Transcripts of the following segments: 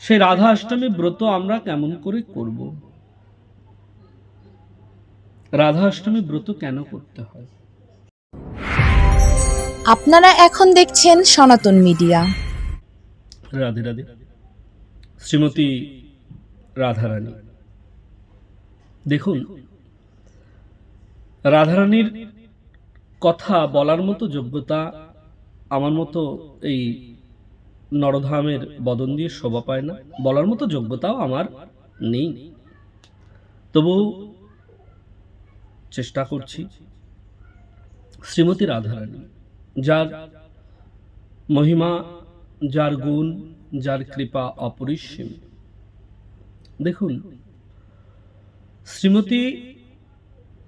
সেই রাধা অষ্টমী ব্রত আমরা কেমন করে করব? রাধা অষ্টমী ব্রত কেন করতে হয়? আপনারা এখন দেখছেন সনাতন মিডিয়া। রাধে রাধে। শ্রীমতী রাধারানী। দেখুন রাধারানীর কথা বলার মতো যোগ্যতা আমার মতো এই নরধামের বদন দিয়ে শোভা পায় না। বলার মতো যোগ্যতাও আমার নেই। তবু চেষ্টা করছি শ্রীমতী রাধারানী, যার মহিমা, যার গুণ, যার কৃপা অপরিসীম। দেখুন, শ্রীমতী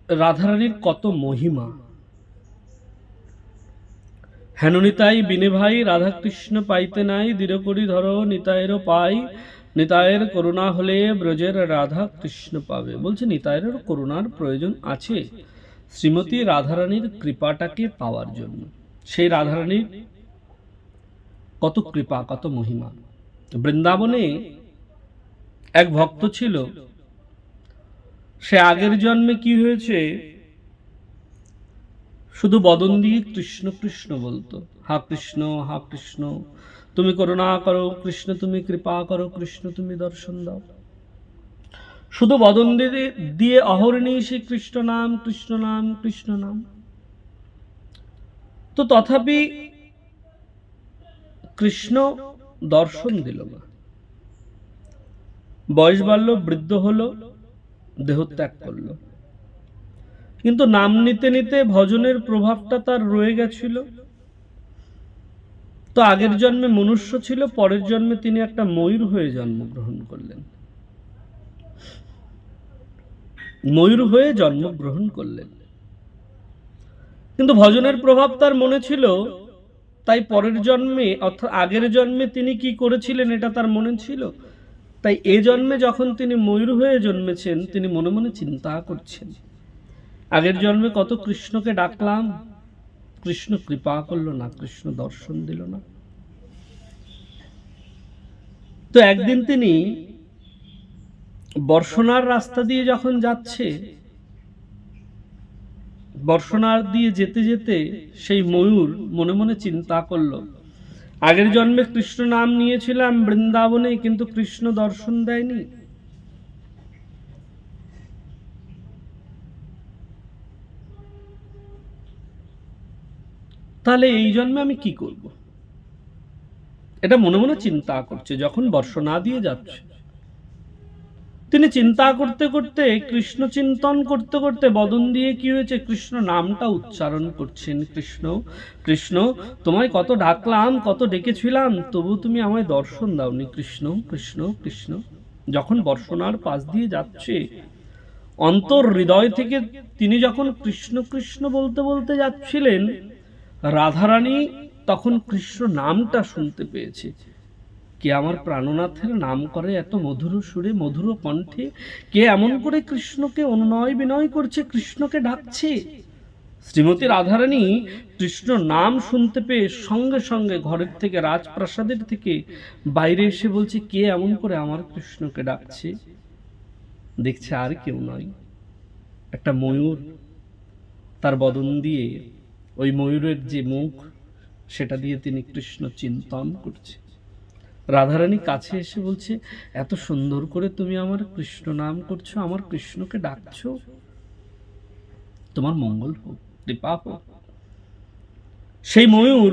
রাধারানীর কত মহিমা হেন নিতাই বিনে ভাই, রাধাকৃষ্ণ পাইতে নাই দৃঢ় করি ধরো নিতায়েরও পাই। নিতায়ের করুণা হলে ব্রজের রাধা কৃষ্ণ পাবে। বলছে নিতায়ের করুণার প্রয়োজন আছে। শ্রীমতী রাধারানীর কৃপাটাকে পাওয়ার জন্য। সেই রাধারানীর কত কৃপা, কত মহিমা। বৃন্দাবনে এক ভক্ত ছিল। সে আগের জন্মে কি হয়েছে? শুধু বদন দিয়ে কৃষ্ণ কৃষ্ণ বলতো। হা কৃষ্ণ হা কৃষ্ণ, তুমি করুণা করো, কৃষ্ণ তুমি কৃপা করো, কৃষ্ণ তুমি দর্শন দাও। শুধু বদন দিয়ে দিয়ে অহরণী সে কৃষ্ণ নাম কৃষ্ণ নাম কৃষ্ণ নাম। তো তথাপি কৃষ্ণ দর্শন দিল না। বয়স বাড়লো, বৃদ্ধ হলো, দেহত্যাগ করল। কিন্তু নাম নিতে নিতে ভজনের প্রভাবটা তার রয়ে গেছিল। তো আগের জন্মে মনুষ্য ছিল, পরের জন্মে তিনি একটা ময়ূর হয়ে জন্মগ্রহণ করলেন। ময়ূর হয়ে জন্মগ্রহণ করলেন। কিন্তু ভজনের প্রভাব তার মনে ছিল, তাই পরের জন্মে অর্থাৎ আগের জন্মে তিনি কি করেছিলেন এটা তার মনে ছিল। তাই এ জন্মে যখন তিনি ময়ূর হয়ে জন্মেছেন, তিনি মনে মনে চিন্তা করছেন। আগের জন্মে কত কৃষ্ণকে ডাকলাম? কৃষ্ণ কৃপা করল না, কৃষ্ণ দর্শন দিল না। তো একদিন তিনি বর্ষনার রাস্তা দিয়ে যখন যাচ্ছে বর্ষনার দিয়ে যেতে যেতে সেই ময়ূর মনে মনে চিন্তা করল, আগের জন্মে কৃষ্ণ নাম নিয়েছিলাম বৃন্দাবনে, কিন্তু কৃষ্ণ দর্শন দেয়নি। তাহলে এই জন্মে আমি কি করব? এটা মনে মনে চিন্তা করছে, যখন বর্ষ না দিয়ে যাচ্ছে। তিনি চিন্তা করতে করতে, কৃষ্ণ চিন্তন করতে করতে, বদন দিয়ে কি হয়েছে? কৃষ্ণ নামটা উচ্চারণ করছেন, কৃষ্ণ কৃষ্ণ, তোমায় কত ডাকলাম, কত ডেকেছিলাম, তবু তুমি আমায় দর্শন দাওনি। কৃষ্ণ কৃষ্ণ কৃষ্ণ, যখন বর্ষনার পাশ দিয়ে যাচ্ছে, অন্তর হৃদয় থেকে তিনি যখন কৃষ্ণ কৃষ্ণ বলতে বলতে যাচ্ছিলেন রাধারানী তখন কৃষ্ণ নামটা শুনতে পেয়েছে। কে আমার প্রাণনাথের নাম করে এত মধুর সুরে, মধুর কণ্ঠে? কে এমন করে কৃষ্ণকে অনুনয় বিনয় করছে, কৃষ্ণকে ডাকছে? শ্রীমতী রাধারানী কৃষ্ণ নাম শুনতে পেয়ে সঙ্গে সঙ্গে ঘরের থেকে, রাজপ্রাসাদের থেকে বাইরে এসে বলছে, কে এমন করে আমার কৃষ্ণকে ডাকছে? দেখছে আর কেউ নয়। একটা ময়ূর তার বদন দিয়ে ওই ময়ূরের যে মুখ, সেটা দিয়ে তিনি কৃষ্ণ চিন্তন করছে। রাধারানী কাছে এসে বলছে, এত সুন্দর করে তুমি আমার কৃষ্ণ নাম করছ, আমার কৃষ্ণকে ডাকছো। তোমার মঙ্গল হোক, কৃপা হোক। সেই ময়ূর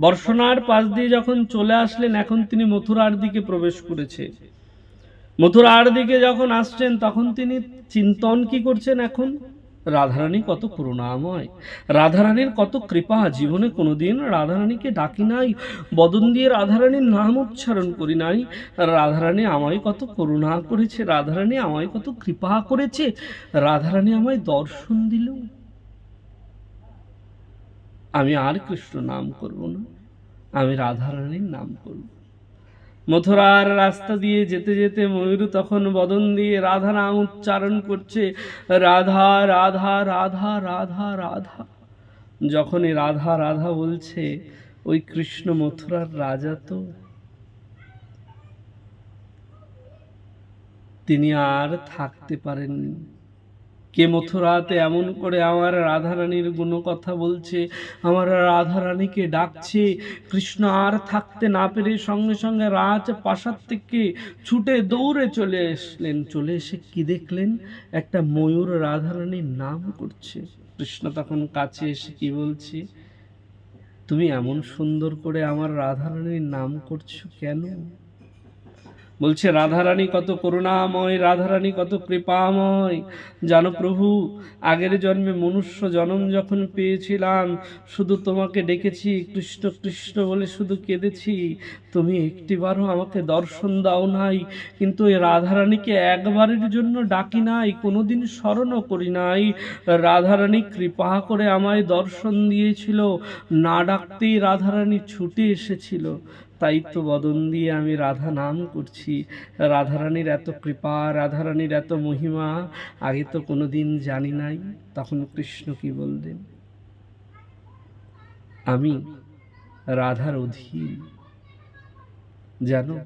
বর্ষণার পাশ দিয়ে যখন চলে আসলেন, এখন তিনি মথুরার দিকে প্রবেশ করেছে। মথুরার দিকে যখন আসছেন, তখন তিনি চিন্তন কি করছেন এখন? রাধারানী কত করুণাময়। রাধারানীর কত কৃপা, জীবনে কোনোদিন রাধারানীকে ডাকি নাই। বদন দিয়ে রাধারানীর নাম উচ্চারণ করি নাই। রাধারানী আমায় কত করুণা করেছে, রাধারানী আমায় কত কৃপা করেছে। রাধারানী আমায় দর্শন দিল। আমি আর কৃষ্ণ নাম করব না, আমি রাধারানীর নাম করব। মথুরার রাস্তা দিয়ে যেতে যেতে ময়ূর তখন বদন দিয়ে রাধা নাম উচ্চারণ করছে, রাধা রাধা রাধা রাধা রাধা। যখন এই রাধা রাধা বলছে, ওই কৃষ্ণ মথুরার রাজা তো? তিনি আর থাকতে পারেননি। কে মথুরাতে এমন করে আমার রাধারানীর গুণ কথা বলছে, আমার রাধারানীকে ডাকছে, কৃষ্ণ আর থাকতে না পেরে সঙ্গে সঙ্গে রাজ প্রাসাদ থেকে ছুটে দৌড়ে চলে আসলেন। চলে এসে কি দেখলেন? একটা ময়ূর রাধারানীর নাম করছে। কৃষ্ণ তখন কাছে এসে কি বলছে? তুমি এমন সুন্দর করে আমার রাধারানীর নাম করছ কেন? বলছে, রাধারানী কত করুণাময়, রাধারানী কত কৃপাময়। জানো প্রভু, আগের জন্মে মনুষ্য জন্ম যখন পেয়েছিলাম, শুধু তোমাকে ডেকেছি, কৃষ্ণ কৃষ্ণ বলে শুধু কেঁদেছি। তুমি একটিবারও আমাকে দর্শন দাও নাই, কিন্তু এই রাধারানীকে একবারের জন্য ডাকি নাই, কোনোদিন স্মরণও করি নাই। রাধারানী কৃপা করে আমায় দর্শন দিয়েছিল, না ডাকতেই রাধারানী ছুটে এসেছিল। তাই তো বদন দিয়ে আমি রাধা নাম করছি। রাধারানীর এত কৃপা, রাধারানীর এত মহিমা, আগে তো কোনো দিন জানি নাই, তখন কৃষ্ণ কি বললেন? আমি রাধার অধীন। জানো,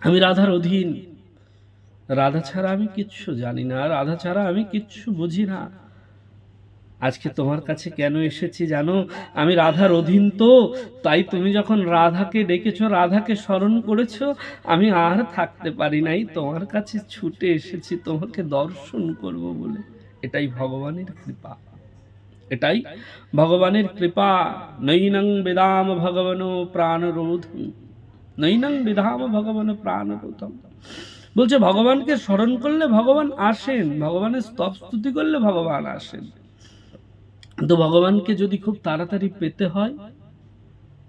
আমি রাধার অধীন। রাধা ছাড়া আমি কিচ্ছু জানি না, রাধা ছাড়া আমি কিচ্ছু বুঝি না। আজকে তোমার কাছে কেন এসেছি জানো? আমি রাধার অধীন তো। তাই তুমি যখন রাধাকে ডেকেছ, রাধাকে স্মরণ করেছ, আমি আর থাকতে পারি নাই। তোমার কাছে ছুটে এসেছি, তোমাকে দর্শন করব বলে। এটাই ভগবানের কৃপা। এটাই ভগবানের কৃপা। নৈনং বেদাম ভগবান প্রাণরোধম। নৈনং বিধাম ভগবান প্রাণরোধম। বলছে, ভগবানকে স্মরণ করলে ভগবান আসেন, ভগবানের স্তব স্তুতি করলে ভগবান আসেন। তো ভগবানকে যদি খুব তাড়াতাড়ি পেতে হয়,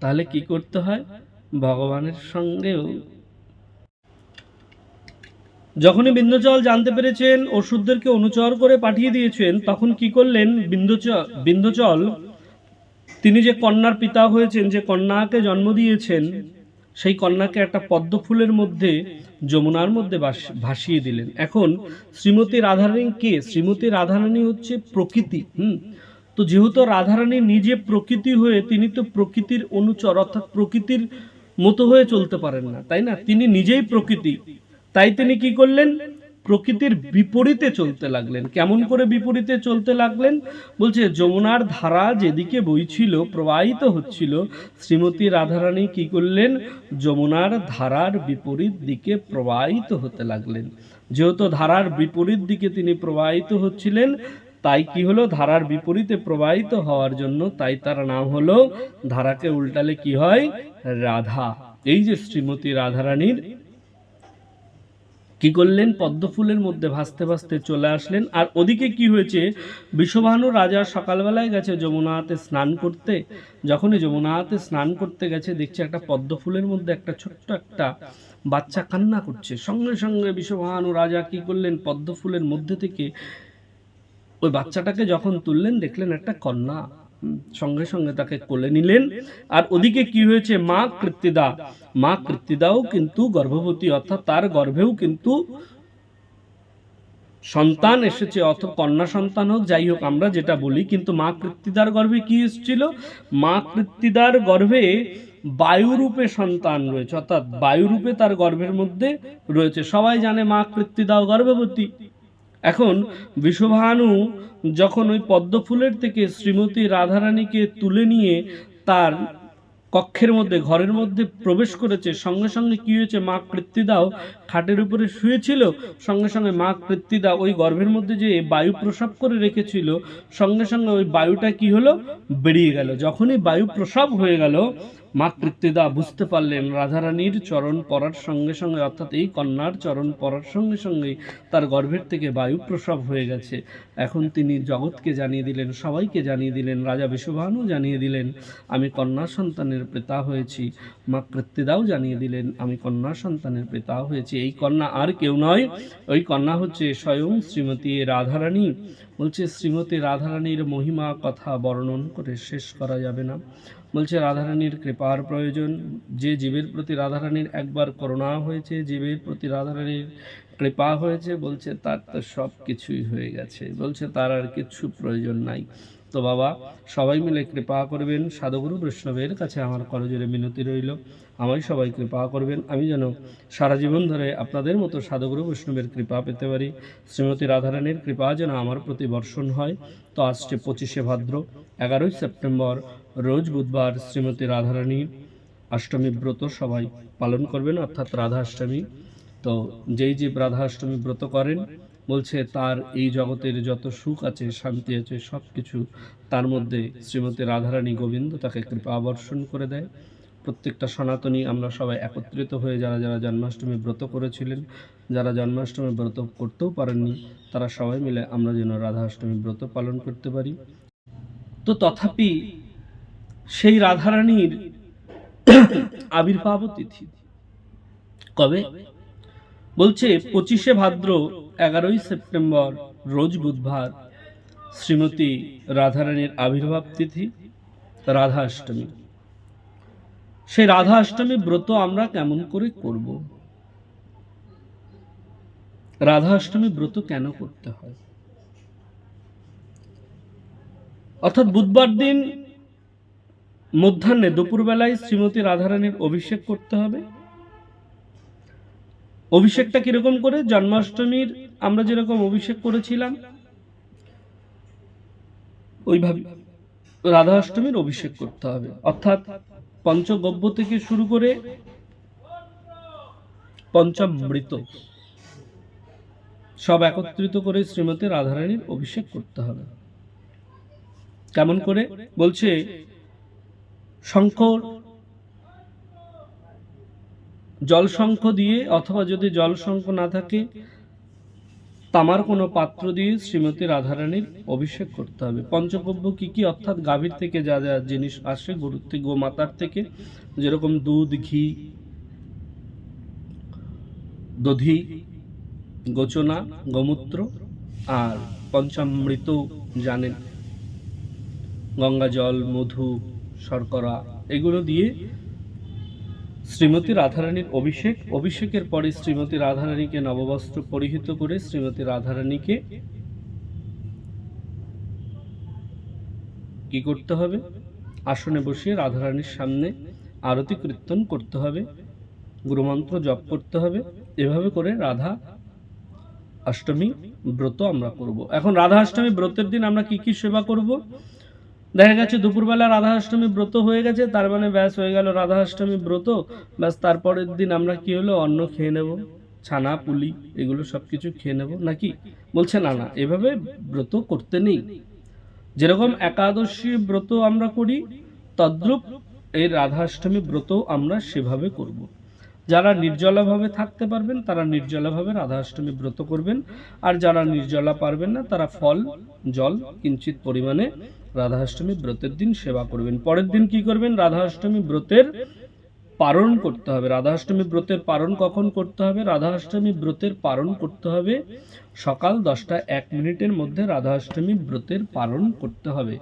তাহলে কি করতে হয়? ভগবানের সঙ্গেও। যখনই বিন্ধ্যচল জানতে পেরেছেন ওষুধদেরকে অনুচর করে পাঠিয়ে দিয়েছেন, তখন কি করলেন? বিন্ধ্যচল বিন্ধ্যচল তিনি যে কন্যার পিতা হয়েছেন, যে কন্যাকে জন্ম দিয়েছেন, সেই কন্যাকে একটা পদ্ম ফুলের মধ্যে, যমুনার মধ্যে ভাস- ভাসিয়ে দিলেন। এখন শ্রীমতী রাধারানী কে শ্রীমতী রাধারানী হচ্ছে প্রকৃতি, হুম? তো যেহেতু রাধারানী নিজে প্রকৃতি হয়ে তিনি তো প্রকৃতির অনুচর, অর্থাৎ প্রকৃতির মতো হয়ে চলতে পারেন না, তাই না? তিনি নিজেই প্রকৃতি। তাই তিনি কি করলেন? প্রকৃতির বিপরীতে চলতে লাগলেন। কেমন করে বিপরীতে চলতে লাগলেন? বলছে, যমুনার ধারা যেদিকে বইছিল, প্রবাহিত হচ্ছিল। শ্রীমতী রাধারানী কি করলেন? যমুনার ধারার বিপরীত দিকে প্রবাহিত হতে লাগলেন। যেহেতু ধারার বিপরীত দিকে তিনি প্রবাহিত হচ্ছিলেন তাই কি হলো? ধারার বিপরীতে প্রবাহিত হওয়ার জন্য তাই তার নাম হলো, ধারাকে উল্টালে কি হয়? রাধা। এই যে শ্রীমতী রাধারানীর কি করলেন? পদ্ম ফুলের মধ্যে ভাসতে ভাসতে চলে আসলেন। আর ওদিকে কি হয়েছে? বিশ্বভানু রাজা সকালবেলায় গেছে যমুনাতে স্নান করতে। যখনই যমুনাতে স্নান করতে গেছে, দেখছে একটা পদ্ম ফুলের মধ্যে একটা ছোট্ট একটা বাচ্চা কান্না করছে। সঙ্গে সঙ্গে বিশ্বভানু রাজা কি করলেন? পদ্ম ফুলের মধ্যে থেকে ওই বাচ্চাটাকে যখন তুললেন, দেখলেন একটা কন্যা সঙ্গে সঙ্গে তাকে কোলে নিলেন। আর ওদিকে কি হয়েছে? মা কৃত্তিদা, মা কৃত্তিদাও কিন্তু গর্ভবতী, অর্থাৎ তার গর্ভেও কিন্তু সন্তান এসেছে অথ কন্যা সন্তান হোক, যাই হোক, আমরা যেটা বলি, কিন্তু মা কৃত্তিদার গর্ভে কি এসেছিল? মা কৃত্তিদার গর্ভে বায়ুরূপে সন্তান রয়েছে, অর্থাৎ বায়ুরূপে তার গর্ভের মধ্যে রয়েছে। সবাই জানে মা কৃত্তিদাও গর্ভবতী। এখন বিশ্বভানু যখন ওই পদ্মফুলের থেকে শ্রীমতী রাধারানীকে তুলে নিয়ে তার কক্ষের মধ্যে, ঘরের মধ্যে প্রবেশ করেছে, সঙ্গে সঙ্গে কি হয়েছে, মা কৃত্তিদাও খাটের উপরে শুয়েছিল, সঙ্গে সঙ্গে মা কৃত্তিদা ওই গর্ভের মধ্যে যে বায়ু প্রসব করে রেখেছিল, সঙ্গে সঙ্গে ওই বায়ুটা কি হলো, বেরিয়ে গেল। যখনই বায়ু প্রসব হয়ে গেল মা কৃত্তিদা বুঝতে পারলেন রাধারানীর চরণ পড়ার সঙ্গে সঙ্গে, অর্থাৎ এই কন্যার চরণ পড়ার সঙ্গে সঙ্গেই তার গর্ভের থেকে বায়ু প্রসব হয়ে গেছে। এখন তিনি জগৎকে জানিয়ে দিলেন, সবাইকে জানিয়ে দিলেন, রাজা বিশ্বভানু জানিয়ে দিলেন, আমি কন্যা সন্তানের পিতা হয়েছি। মা কৃত্তিদাও জানিয়ে দিলেন, আমি কন্যা সন্তানের পিতা হয়েছি। এই কন্যা আর কেউ নয়, ওই কন্যা হচ্ছে স্বয়ং শ্রীমতী রাধারানী। বলছে, শ্রীমতী রাধারানীর মহিমা কথা বর্ণন করে শেষ করা যাবে না। বলছে, রাধারানীর কৃপার প্রয়োজন। যে জীবের প্রতি রাধারানীর একবার করোনা হয়েছে, জীবের প্রতি রাধারানীর কৃপা হয়েছে, বলছে, তার তো সব কিছুই হয়ে গেছে। বলছে, তার আর কিছু প্রয়োজন নাই। তো বাবা, সবাই মিলে কৃপা করবেন। সাধুগুরু বৈষ্ণবের কাছে আমার করজোরে মিনতি রইল। আমায় সবাই কৃপা করবেন। আমি যেন সারা জীবন ধরে আপনাদের মতো সাধুগুরু বৈষ্ণবের কৃপা পেতে পারি। শ্রীমতী রাধারানীর কৃপা যেন আমার প্রতি বর্ষণ হয়। তো আসছে পঁচিশে ভাদ্র, এগারোই সেপ্টেম্বর, রোজ বুধবার শ্রীমতী রাধারানীর অষ্টমী ব্রত সবাই পালন করবেন, অর্থাৎ রাধা অষ্টমী তো যেই যে রাধা অষ্টমী ব্রত করেন, বলছে তার এই জগতের যত সুখ আছে, শান্তি আছে সব কিছু তার মধ্যে শ্রীমতী রাধারানী গোবিন্দ তাকে কৃপা বর্ষণ করে দেয়। প্রত্যেকটা সনাতনী আমরা সবাই একত্রিত হয়ে যারা যারা জন্মাষ্টমী ব্রত করেছিলেন, যারা জন্মাষ্টমী ব্রত করতেও পারেননি, তারা সবাই মিলে আমরা যেন রাধা অষ্টমী ব্রত পালন করতে পারি। তো তথাপি সেই রাধারানীর আবির্ভাব তিথি। কবে? বলছে পঁচিশে ভাদ্র এগারোই সেপ্টেম্বর, রোজ বুধবার, শ্রীমতী রাধারানীর আবির্ভাব তিথি রাধা অষ্টমী সেই রাধা অষ্টমী ব্রত আমরা কেমন করে করব? রাধা অষ্টমী ব্রত কেন করতে হয়? অর্থাৎ বুধবার দিন মধ্যাহ্নে দুপুরবেলায় শ্রীমতী রাধারানীর অভিষেক করতে হবে। অভিষেকটা কীরকম করে? জন্মাষ্টমীর আমরা যেরকম অভিষেক করেছিলাম, ওইভাবে রাধা অষ্টমীর অভিষেক করতে হবে। অর্থাৎ পঞ্চগব্য থেকে শুরু করে পঞ্চামৃত। সব একত্রিত করে শ্রীমতী রাধারানীর অভিষেক করতে হবে। কেমন করে? বলছে, শঙ্কর, জলশঙ্খ দিয়ে, অথবা যদি জলশঙ্খ না থাকে তামার কোনো পাত্র দিয়ে শ্রীমতী রাধারানীর অভিষেক করতে হবে। পঞ্চগব্য কি কি, অর্থাৎ গাভীর থেকে যা যা জিনিস আসে গরুর থেকে গোমাতার থেকে, যেরকম দুধ, ঘি, দধি, গোচনা, গোমূত্র আর পঞ্চামৃত জানেন। গঙ্গা জল, মধু, শর্করা, এগুলো দিয়ে শ্রীমতী রাধারানীর অভিষেক। অভিষেকের পরে শ্রীমতী রাধারানীকে নববস্ত্র পরিহিত করে শ্রীমতী রাধারানীকে কি করতে হবে? আসনে বসিয়ে রাধারানীর সামনে আরতি কীর্তন করতে হবে। গুরুমন্ত্র জপ করতে হবে। এভাবে করে রাধা অষ্টমী ব্রত আমরা করব। এখন রাধা অষ্টমী ব্রতের দিন আমরা কি কি সেবা করব? দেখা গেছে দুপুরবেলা রাধা অষ্টমী ব্রত হয়ে গেছে, তার মানে ব্যাস হয়ে গেল রাধা অষ্টমী ব্রত। ব্যাস তারপরের দিন আমরা কি হলো? অন্ন খেয়ে নেব, ছানা, পুলি, এগুলো সব কিছু খেয়ে নেব, নাকি? বলছে, না না, এভাবে ব্রত করতে নেই। যেরকম একাদশী ব্রত আমরা করি, তদ্রূপ এই রাধা অষ্টমী ব্রত আমরা সেভাবে করব। যারা নির্জলাভাবে থাকতে পারবেন, তারা নির্জলাভাবে রাধা অষ্টমী ব্রত করবেন। আর যারা নির্জলা পারবেন না, তারা ফল, জল, কিঞ্চিত পরিমাণে রাধা অষ্টমী ব্রতের দিন সেবা করবেন। পরের দিন কি করবেন? রাধা অষ্টমী ব্রতের পালন করতে হবে। রাধা অষ্টমী ব্রতের পালন কখন করতে হবে? রাধা অষ্টমী ব্রতের পালন করতে হবে সকাল দশটা এক মিনিটের মধ্যে রাধা অষ্টমী ব্রতের পালন করতে হবে।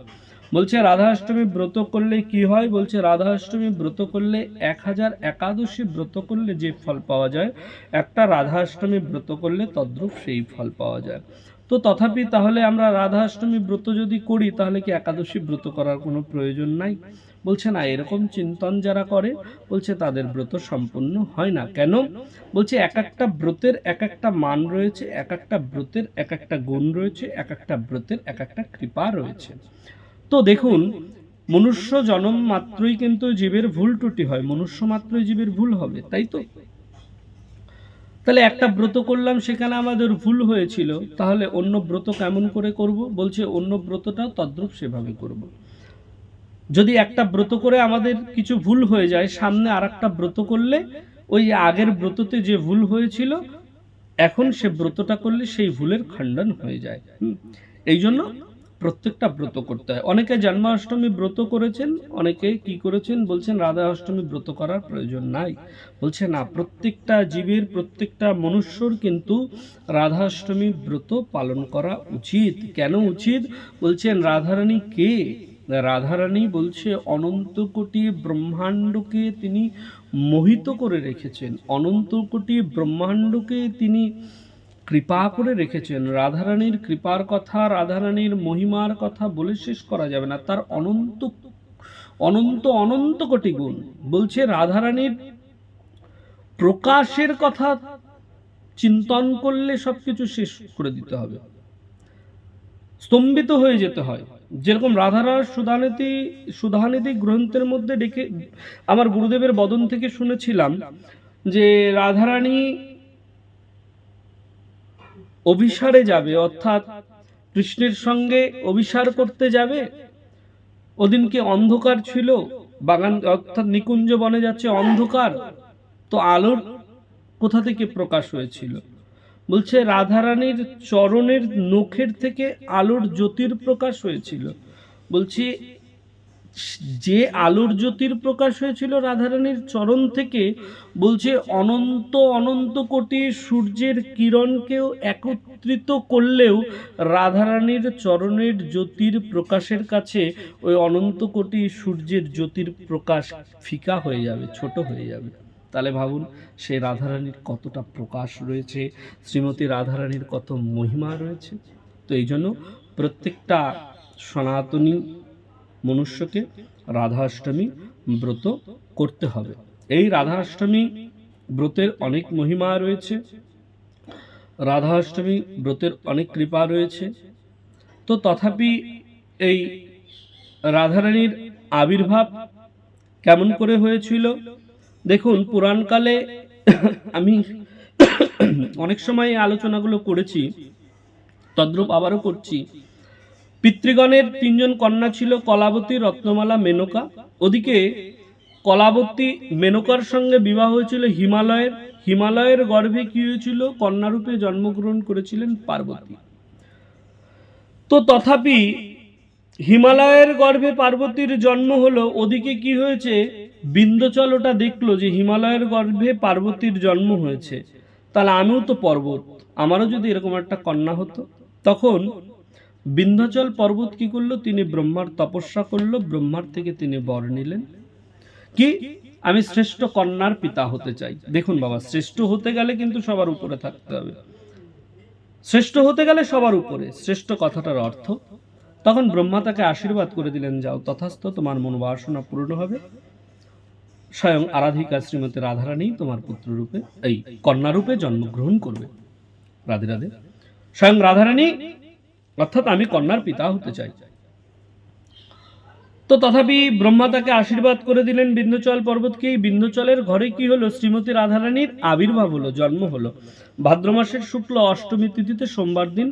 বলছে রাধা অষ্টমী ব্রত করলে কি হয়? বলছে রাধা অষ্টমী ব্রত করলে এক হাজার একাদশী ব্রত করলে যে ফল পাওয়া যায়, একটা রাধা অষ্টমী ব্রত করলে তদ্রূপ সেই ফল পাওয়া যায়। তো তথাপি তাহলে আমরা রাধা অষ্টমী ব্রত যদি করি, তাহলে কি একাদশী ব্রত করার কোনো প্রয়োজন নাই? বলছে, না, এরকম চিন্তন যারা করে, বলছে, তাদের ব্রত সম্পূর্ণ হয় না। কেন? বলছে, এক একটা ব্রতের এক একটা মান রয়েছে, এক একটা ব্রতের এক একটা গুণ রয়েছে, এক একটা ব্রতের এক একটা কৃপা রয়েছে। তো দেখুন, মনুষ্য জন্ম মাত্রই কিন্তু জীবের ভুল ত্রুটি হয়, মনুষ্য মাত্রই জীবের ভুল হবে, তাই তো? তাহলে একটা ব্রত করলাম, সেখানে আমাদের ভুল হয়েছিল। তাহলে অন্য ব্রত কেমন করে করব? বলছে, অন্য ব্রতটাও তদ্রূপ সেভাবে করব। যদি একটা ব্রত করে আমাদের কিছু ভুল হয়ে যায়, সামনে আর ব্রত করলে, ওই আগের ব্রততে যে ভুল হয়েছিল, এখন সে ব্রতটা করলে সেই ভুলের খণ্ডন হয়ে যায়। এই জন্য প্রত্যেকটা ব্রত করতে হয়। অনেকে জন্মাষ্টমী ব্রত করেছেন, অনেকে কি করেছেন? বলছেন, রাধা অষ্টমী ব্রত করার প্রয়োজন নাই। বলছে, না, প্রত্যেকটা জীবের প্রত্যেকটা মনুষ্যর কিন্তু রাধাষ্টমী ব্রত পালন করা উচিত। কেন উচিত? বলছেন, রাধারানী কে? রাধারানী বলছে অনন্ত কোটি ব্রহ্মাণ্ডকে তিনি মোহিত করে রেখেছেন। অনন্ত কোটি ব্রহ্মাণ্ডকে তিনি কৃপা করে রেখেছেন। রাধারানীর কৃপার কথা, রাধারানীর মহিমার কথা বলে শেষ করা যাবে না। তার অনন্ত অনন্ত অনন্ত কোটি গুণ। বলছে, রাধারানীর প্রকাশের কথা চিন্তন করলে সবকিছু শেষ করে দিতে হবে। স্তম্ভিত হয়ে যেতে হয়। যেরকম রাধারার সুধানিধি সুধানিধি গ্রন্থের মধ্যে ডেকে, আমার গুরুদেবের বদন থেকে শুনেছিলাম যে, রাধারানী অভিসারে যাবে, অর্থাৎ কৃষ্ণের সঙ্গে অভিসার করতে যাবে। ওদিনকে অন্ধকার ছিল? বাগান, অর্থাৎ নিকুঞ্জ বনে যাচ্ছে অন্ধকার। তো আলোর কোথা থেকে প্রকাশ হয়েছিল? বলছে, রাধারানীর চরণের নখের থেকে আলোর জ্যোতির প্রকাশ হয়েছিল। বলছি যে আলোর জ্যোতির প্রকাশ হয়েছিল রাধারানীর চরণ থেকে, বলছে অনন্ত অনন্ত কোটি সূর্যের কিরণকেও একত্রিত করলেও রাধারানীর চরণের জ্যোতির প্রকাশের কাছে ওই অনন্ত কোটি সূর্যের জ্যোতির প্রকাশ ফিকা হয়ে যাবে, ছোট হয়ে যাবে। তাহলে ভাবুন, সে রাধারানীর কতটা প্রকাশ রয়েছে, শ্রীমতী রাধারানীর কত মহিমা রয়েছে। তো এই জন্য প্রত্যেকটা সনাতনী মনুষ্যকে রাধাষ্টমী ব্রত করতে হবে। এই রাধাষ্টমী ব্রতের অনেক মহিমা রয়েছে। রাধাষ্টমী ব্রতের অনেক কৃপা রয়েছে। তো তথাপি এই রাধারানীর আবির্ভাব কেমন করে হয়েছিল? দেখুন, পুরাণকালে আমি অনেক সময় এই আলোচনাগুলো করেছি, তদ্রূপ আবারও করছি। পিতৃগণের তিনজন কন্যা ছিল কলাবতী রত্নমালা মেনকা। ওদিকে কলাবতী মেনকার সঙ্গে বিবাহ হয়েছিল হিমালয়ের। হিমালয়ের গর্ভে কি হয়েছিল? কন্যারূপে জন্মগ্রহণ করেছিলেন পার্বতী। তো তথাপি হিমালয়ের গর্ভে পার্বতীর জন্ম হলো, ওদিকে কি হয়েছে? বিন্ধ্যচল ওটা দেখল যে হিমালয়ের গর্ভে পার্বতীর জন্ম হয়েছে। তাহলে আমিও তো পর্বত, আমারও যদি এরকম একটা কন্যা হতো, তখন বিন্ধ্যাচল পর্বত কি করল? তিনি ব্রহ্মার তপস্যা করল, ব্রহ্মার থেকে তিনি বর নিলেন। কি? আমি শ্রেষ্ঠ কন্যার পিতা হতে চাই। দেখুন বাবা, শ্রেষ্ঠ হতে গেলে কিন্তু সবার উপরে থাকতে হবে। শ্রেষ্ঠ হতে গেলে সবার উপরে। শ্রেষ্ঠ কথাটার অর্থ, তখন ব্রহ্মা তাকে আশীর্বাদ করে দিলেন, যাও তথাস্থ, তোমার মনোবাসনা পূর্ণ হবে। স্বয়ং আরাধিকা শ্রীমতী রাধারানী তোমার পুত্ররূপে, এই কন্যারূপে জন্মগ্রহণ করবে। রাধে রাধে। স্বয়ং রাধারানী অর্থাৎ আমি কন্যার পিতা হতে চাই। তো তথাপি ব্রহ্মা তাকে আশীর্বাদ করে দিলেন বিন্দুচল পর্বতকে এই বিন্দুচলের ঘরে কি হলো? শ্রীমতী রাধারানীর আবির্ভাব হলো, জন্ম হলো। ভাদ্র মাসের শুক্ল অষ্টমী তিথিতে সোমবার দিন